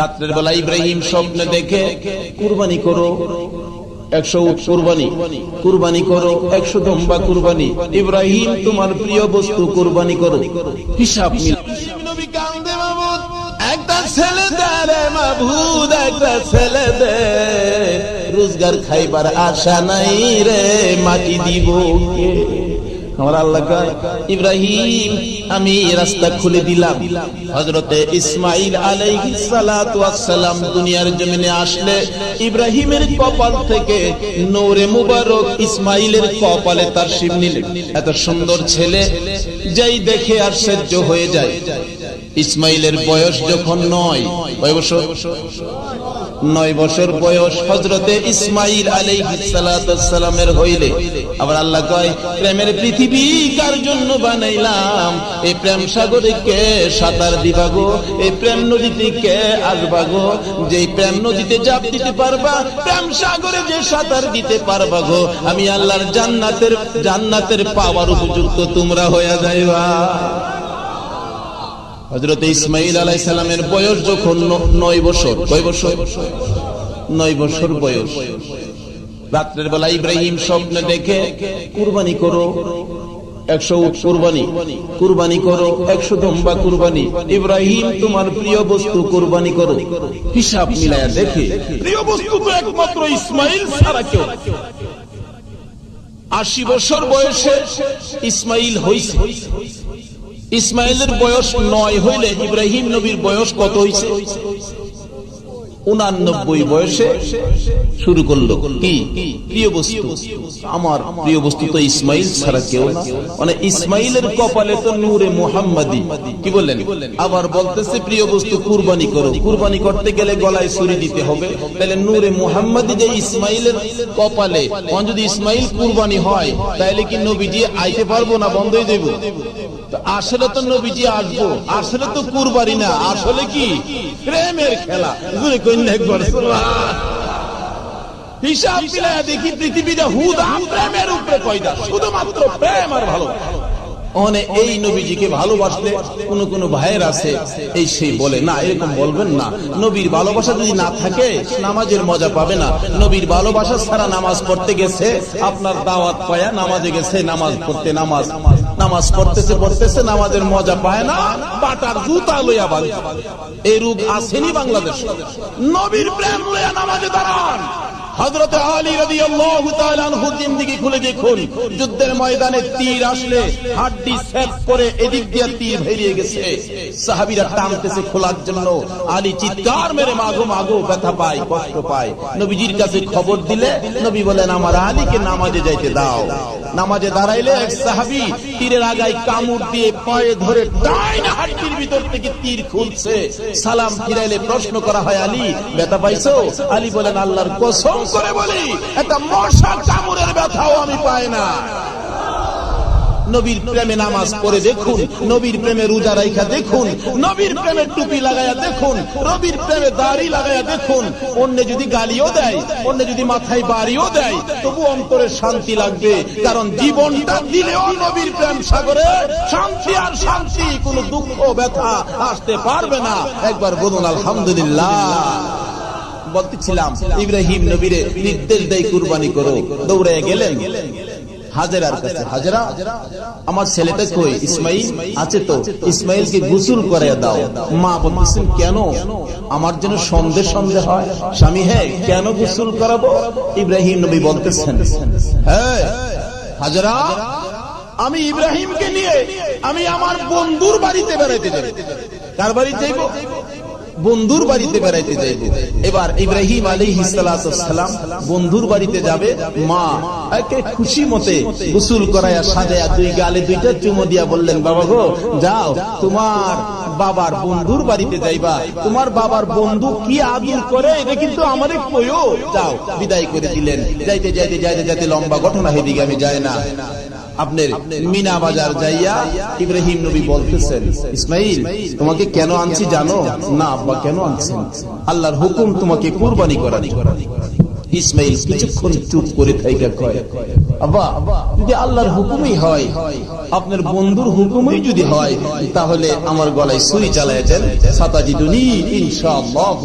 রাত্রের বেলা ইব্রাহিম স্বপ্নে দেখে, কুরবানি করো, একশো কুরবানি কুরবানি করো, একশো দম্বা কুরবানি। ইব্রাহিম, তোমার প্রিয় বস্তু, কুরবানি করো। হিসাব একটা ছেলে একটা ছেলে দে রোজগার খাইবার আশা নাই রে, মাটি দিব আমার আল্লাহ ইব্রাহিম, আমি রাস্তা খুলে দিলাম। হজরতে ইসমাইল আলাইহিস ওয়াসসালাম দুনিয়ার জমিনে আসলে ইব্রাহিমের কপাল থেকে নূরে মুবারক ইসমাইলের কপালে তার শিব নিলেন এত সুন্দর ছেলে, যেই দেখে আর আশ্চর্য হয়ে যায়। ইসমাইলের বয়স যখন নয় বছর নয় বছর বয়স হজরতে ইসমাইল আলাইহিসসালামের হইলে। আবার আল্লাহ কয়, প্রেমের পৃথিবী কার জন্য বানাইলাম? এই প্রেম সাগরে কে সাঁতার দিবা গো? এই প্রেম নদীতে কে আসবা গো? যে প্রেম নদীতে জাপ দিতে পারবা, প্রেম সাগরে যে সাঁতার দিতে পারবা গো। আমি আল্লাহর জান্নাতের জান্নাতের পাওয়ার উপযুক্ত তোমরা হইয়া যাইবা। হজরত ইসমাইল আলাই সালামের বয়স যখন নয় বছর। কয় বছর? নয় বছর বয়স। রাত্রের বেলা ইব্রাহিম স্বপ্নে দেখে, কুরবানি করো, একশো করো, একশো ইব্রাহিম, তোমার প্রিয় বস্তু কুরবানি করো। হিসাব মিলায়া দেখে, প্রিয় বস্তু একমাত্র ইসমাইল ছাড়া আশি বয়সে ইসমাইল হইছে। ইসমাইলের বয়স নয় হইলে ইব্রাহিম নবীর বয়স কত হইছে? উনানব্বই বয়সে শুরু করল কি? প্রিয় বস্তু, আমার প্রিয় বস্তু তো ইসমাইল ছাড়া কেউ মানে ইসমাইলের কপালে তো নূরে মোহাম্মদী। কি বললেন? আবার বলতেছে, প্রিয় বস্তু, কুরবানি করো। কুরবানি করতে গেলে গলায় ছুরি দিতে হবে। তাহলে নূরে মোহাম্মদী যে ইসমাইলের কপালে তখন যদি ইসমাইল কুরবানি হয়, তাহলে কি নবীজি আইতে পারব না, বন্ধই দেব? আসলে তো নবীজি আসব, আসলে তো কুরবানি না, আসলে কি? প্রেমের খেলা। হিসাব দেখি প্রেমের উপরে শুধুমাত্র প্রেম আর ভালো। এই নবীজিকে ভালোবাসলে কোন কোন ভাইয়ের আছে, এই সেই বলে, না, এরকম বলবেন না। নবীর ভালোবাসা যদি না থাকে, নামাজের মজা পাবে না। নবীর ভালোবাসা ছাড়া নামাজ পড়তে গেছে, আপনার দাওয়াত পায়া নামাজে গেছে, নামাজ পড়তে নামাজ। নামাজ পড়তেছে পড়তেছে, নামাজের মজা পায় না, বাটার জুতা লইয়া বাড়ি এই রূপ আসেনি বাংলাদেশ। নবীর প্রেম লইয়া নামাজে দাঁড়ান। আলী চিৎকার মেরে ব্যথা পায় নবীজির কাছে খবর দিলে নবী বলেন, আমার আলীকে নামাজে যাইতে দাও। নামাজে দাঁড়াইলে এক সাহাবী তীরের আগায় কামড় দিয়ে পায়ে ধরে ডাইনা হাড্ডির ভিতর থেকে তীর খুলছে। সালাম ফিরাইলে প্রশ্ন করা হয়, আলী, ব্যথা পাইছো? আলী বলেন, আল্লাহর কসম করে বলি, একটা মশা কামড়ের ব্যথাও আমি পাই না। নবীর প্রেমে নামাজ পড়ে দেখুন, নবীর প্রেমে রোজা রাইখা দেখুন, নবীর প্রেমে টুপি লাগাইয়া দেখুন, নবীর প্রেমে দাড়ি লাগাইয়া দেখুন, অন্য যদি গালিও দেয়, অন্য যদি মাথায় বাড়িও দেয়, তবু অন্তরে শান্তি লাগবে, কারণ জীবনটা দিলেও নবীর প্রেম সাগরে শান্তি আর শান্তি, কোনো দুঃখ, ব্যথা আসতে পারবে না। একবার বলুন, আলহামদুলিল্লাহ। বলতেছিলাম, ইব্রাহিম নবীরে নির্দেশ দেয় কুরবানি করো দৌড়ে গেলেন। হাজেরার কাছে হাজেরা আমার ছেলেটা কই? ইসমাইল? আছে তো? ইসমাইলকে গোসল করে দাও। মা বলতেছেন কেন? আমার জন্য সন্দেহ সন্দেহ হয়। স্বামী হ্যাঁ কেন গোসল করাবো? ইব্রাহিম নবী বলতেছেন হ্যাঁ হাজেরা আমি ইব্রাহিমকে নিয়ে আমি আমার বন্ধুর বাড়িতে বেড়াইতে যাই। কার বাড়িতে যাইব? বন্ধুর বাড়িতে বেড়াইতে যাইব। এবার ইব্রাহিম আলী সালাম বন্ধুর বাড়িতে যাবে। মা একে খুশি মতে গোসল করাইয়া সাজায়া দুই গালে দুইটা চুমো দিয়া বললেন, বাবা গো, যাও, তোমার বাবার বন্ধুর বাড়িতে যাইবা। তোমার বাবার বন্ধু কি আদর করে? এটা কিন্তু আমারে কইও। যাও, বিদায় করে দিলেন। যাইতে যাইতে যাইতে যাইতে লম্বা ঘটনা হেদিকে আমি যাই না। আপনার মিনা বাজার যাইয়া ইব্রাহিম নবী বলতেছেন, ইসমাইল, তোমাকে কেন আনছি জানো? না আব্বা, কেন আনছেন আল্লাহর হুকুম তোমাকে কুরবানি করা ইসমাইল কিছুক্ষণ চুপ করে থাইকা কয়, আব্বা, যদি আল্লাহর হুকুমই হয়, আপনার বন্ধুর হুকুমই যদি হয়, তাহলে আমার গলায় সুই চালায় দেন সাতাজিদুনি ইনশাআল্লাহ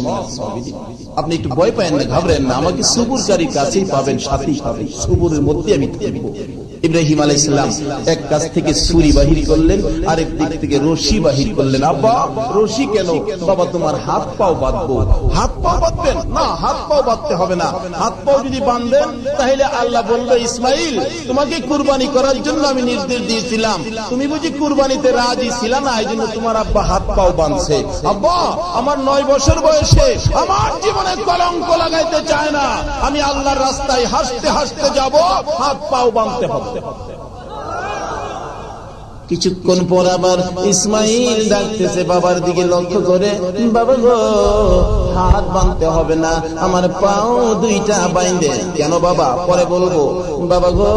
আপনি একটু ভয় পায়েন না, ঘাবড়েন না, আমাকে সুবুরকারী কাছেই পাবেন পাবেন। সুবুরের মধ্যে আমি থাকব। ইব্রাহিম আলাই ইসলাম এক কাছ থেকে ছুরি বাহির করলেন, আরেক দিক থেকে রশি বাহির করলেন। আব্বা, রশি কেন? বাবা, তোমার হাত পাও বাঁধবো। হাত পাও বাঁধবেন? না হাত পাও বাঁধতে হবে না। হাত পাও যদি বাঁধেন তাহলে আল্লাহ বলবে, ইসমাইল, তোমাকে কুরবানি করার জন্য আমি নির্দেশ দিয়েছিলাম। তুমি বুঝি কুরবানিতে রাজি ছিল না? এই জন্য তোমার আব্বা হাত পাও বাঁধছে। আব্বা, আমার নয় বছর বয়সে আমার জীবনে কলঙ্ক লাগাইতে চায় না। আমি আল্লাহর রাস্তায় হাসতে হাসতে যাব, হাত পাও বাঁধতে হবে। কিছুক্ষণ পর আবার ইসমাইল ডাকতেছে বাবার দিকে লক্ষ্য করে। বাবা গো হাত বাঁধতে হবে না। আমার পাও দুইটা বাইন্দে। কেন বাবা? পরে বলব, বাবা গো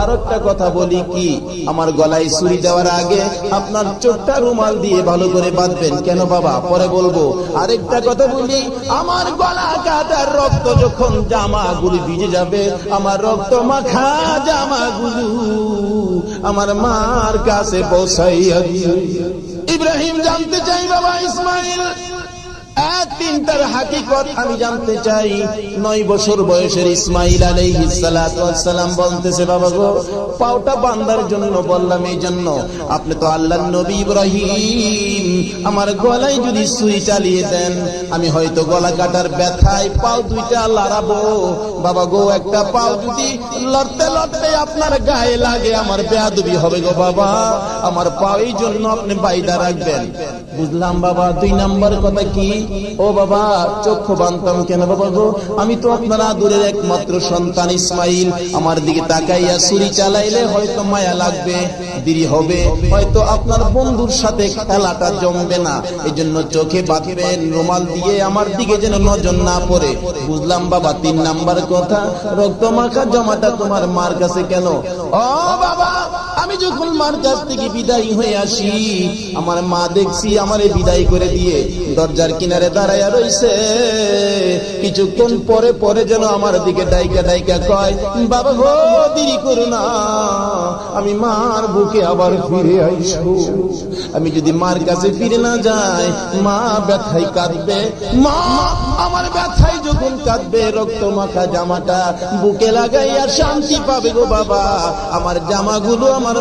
আর একটা কথা বলি কি? আমার গলায় ছুরি দেওয়ার আগে আপনার চোখটা রুমাল দিয়ে ভালো করে বাঁধবেন। কেন বাবা? পরে বলব, আরেকটা কথা বলি, আমার গলা কাটার রক্ত যখন জামাগুলি ভিজে যাবে, আমার রক্ত মাখা জামাগুলো আমার মার কাছে পৌঁছাইয়া ইব্রাহিম জানতে চাই বাবা ইসমাইল। এক তিনটার হাকিকত আমি জানতে চাই। নয় বছর বয়সের ইসমাইল আলাইহিস সালাম বলতেছে, বাবা গো, পাওটা বান্দার জন্য বললাম এই জন্য। আপনি তো আল্লাহর নবী ইব্রাহিম। আমার গলায় যদি সুই চালিয়ে দেন, আমি হয়তো গলা কাটার ব্যথায় পাও দুইটা লড়াবো। বাবা গো, একটা পাও যদি লড়তে লড়তে আপনার গায়ে লাগে, আমার বেয়াদবি হবে গো বাবা। আমার পাও জন্য আপনি বাইদা রাখবেন। বুঝলাম বাবা, দুই নাম্বার কথা কি? ও বাবা, চক্ষু বানতাম কেন বাবা আমি তো আপনার আদুরের একমাত্র সন্তান ইসমাইল। আমার দিকে তাকাইয়া ছুরি চালাইলে হয়তো মায়া লাগবে, দেরি হবে। হয়তো আপনার বন্ধুর সাথে খেলাটা জমবে না। এই জন্য চোখে বাঁধবেন রুমাল দিয়ে আমার দিকে যেন নজর না পড়ে। বুঝলাম বাবা, তিন নাম্বার কথা। রক্ত মাখা জমাটা তোমার মার কাছে কেন? ও বাবা! আমি যখন মার কাছ থেকে বিদায় হয়ে আসি, আমার মা দেখছি আমারে বিদায় করে দিয়ে দরজার কিনারে দাঁড়াইয়া রইছে। কিছুক্ষণ পরে পরে যেন আমার দিকে ডাইকা ডাইকা কয়, বাবা গো, দেরি করো না। আমি মার বুকে আবার ফিরে আইসো আমি যদি মার কাছে ফিরে না যাই, মা ব্যথায় কাঁদবে। মা, আমার ব্যথায় যখন কাঁদবে রক্ত মাখা জামাটা বুকে লাগাইয়া শান্তি পাবে গো বাবা। আমার জামাগুলো আমার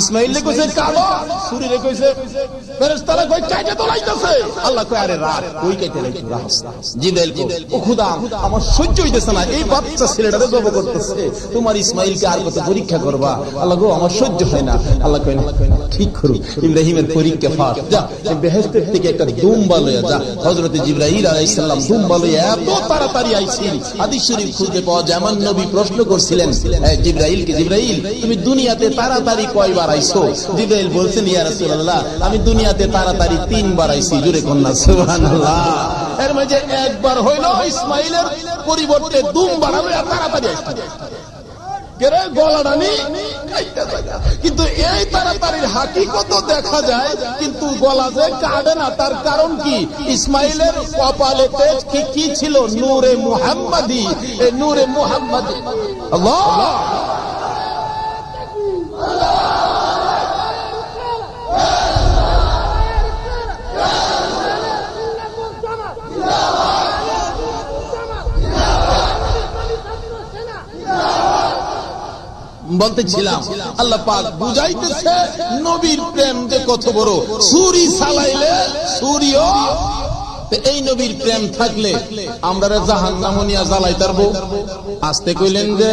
ইসমাইল কইছে রে কইছে, ফেরেশতারা কই কাইতে তো লাইতেছে আল্লাহ কই আরে রাত কই জিব্রাইল কো ও খোদা, আমার সহ্য হইতেছে না, এই বাচ্চা ছেলেটারে জব করতেছে, তোমার ইসমাইলকে আর কত পরীক্ষা করবা? আল্লাহ গো, আমার সহ্য হয় না। আল্লাহ কই ঠিক করু ইব্রাহিমের পরীক্ষা ফাস, যা বেহেশতের থেকে একটা দুম্বা লইয়া যা। হযরত জিবরাইল আলাইহিস সালাম দুম্বা লইয়া এত তাড়াতাড়ি আইছিল, হাদিস শরীফ খুঁজে পাওয়া যায় আমার নবী প্রশ্ন করছিলেন জিবরাইল কে জিবরাইল তুমি দুনিয়াতে তাড়াতাড়ি কয়বার বলছেন ইয়া রাসূলুল্লাহ, আমি দুনিয়াতে তাড়াতাড়ি তিনবার আইছি জুরে কন্যা, সুবহানাল্লাহ। এর মাঝে একবার হইল ইসমাইলের পরিবর্তে দুমবার আমি তাড়াতাড়ি কিন্তু এই তাড়াতাড়ির দেখা যায়, কিন্তু গলা যে না, তার কারণ কি? ইসমাইলের কপালেতে কি কি ছিল? নূরে মুহাম্মাদি। নূরে মুহাম্মাদি। বলতেছিলাম, আল্লাহ পাক বুঝাইতেছে, নবীর প্রেম যে কত বড়। সুরি সালাইলে সুরিও এই নবীর প্রেম থাকলে আমরা জাহান নামনিয়া জ্বালাই তারবো আসতে কইলেন যে